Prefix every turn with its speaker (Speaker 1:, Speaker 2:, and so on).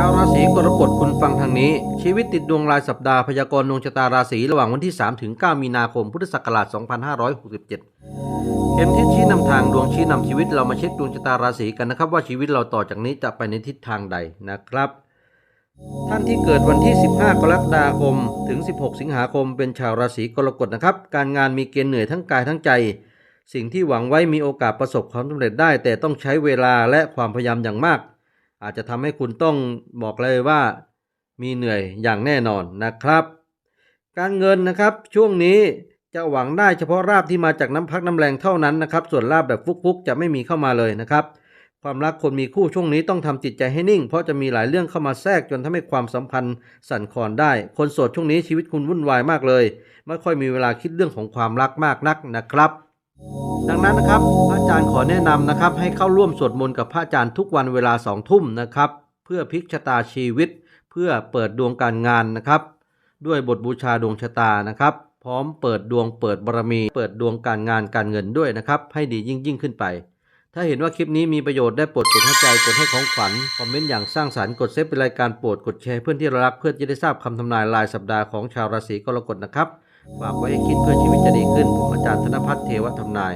Speaker 1: ชาวราศีกรกฎคุณฟังทางนี้ ชีวิตติดดวงรายสัปดาห์พยากรณ์ดวงชะตาราศีระหว่างวันที่ 3 ถึง 9 มีนาคมพุทธศักราช 2567เข็มทิศชี้นำทางดวงชี้นำชีวิตเรามาเช็คดวงชะตาราศีกันนะครับว่าชีวิตเราต่อจากนี้จะไปในทิศทางใดนะครับ ท่านที่เกิดวันที่ 15 กรกฎาคม ถึง 16 สิงหาคม เป็นชาวราศีกรกฎนะครับ การงานมีเกณฑ์เหนื่อยทั้งกายทั้งใจ สิ่งที่หวังไว้มีโอกาสประสบความสำเร็จได้ แต่ต้องใช้เวลาและความพยายามอย่างมาก อาจจะทำให้คุณต้องบอกเลยว่ามีเหนื่อยอย่างแน่นอนนะครับ การเงินนะครับช่วงนี้จะหวังได้เฉพาะราบที่มาจากน้ำพักน้ำแรงเท่านั้นนะครับ ส่วนราบแบบฟุกๆ จะไม่มีเข้ามาเลยนะครับ ความรักคนมีคู่ช่วงนี้ต้องทำจิตใจให้นิ่ง เพราะจะมีหลายเรื่องเข้ามาแทรกจนทำให้ความสัมพันธ์สั่นคลอนได้ คนโสดช่วงนี้ชีวิตคุณวุ่นวายมากเลย ไม่ค่อยมีเวลาคิดเรื่องของความรักมากนักนะครับ ดังนั้นนะครับ พระอาจารย์ขอแนะนำนะครับ ให้เข้าร่วมสวดมนต์กับพระอาจารย์ทุกวันเวลาสองทุ่มนะครับ เพื่อพลิกชะตาชีวิต เพื่อเปิดดวงการงานนะครับ ด้วยบทบูชาดวงชะตานะครับ พร้อมเปิดดวงเปิดบารมี เปิดดวงการงานการเงินด้วยนะครับ ให้ดียิ่งยิ่งขึ้นไป ถ้าเห็นว่าคลิปนี้มีประโยชน์ได้โปรดกดให้ใจกดให้ของขวัญคอมเมนต์อย่างสร้างสรรค์กดเซฟเป็นรายการโปรดกดแชร์เพื่อนที่เรารักเพื่อจะได้ทราบคำทำนายรายสัปดาห์ของชาวราศีกรกฎนะครับ ฝากไว้ให้คิดเพื่อชีวิตจะดีขึ้น ผมอาจารย์ธนพัฒน์เทวธรรมนาย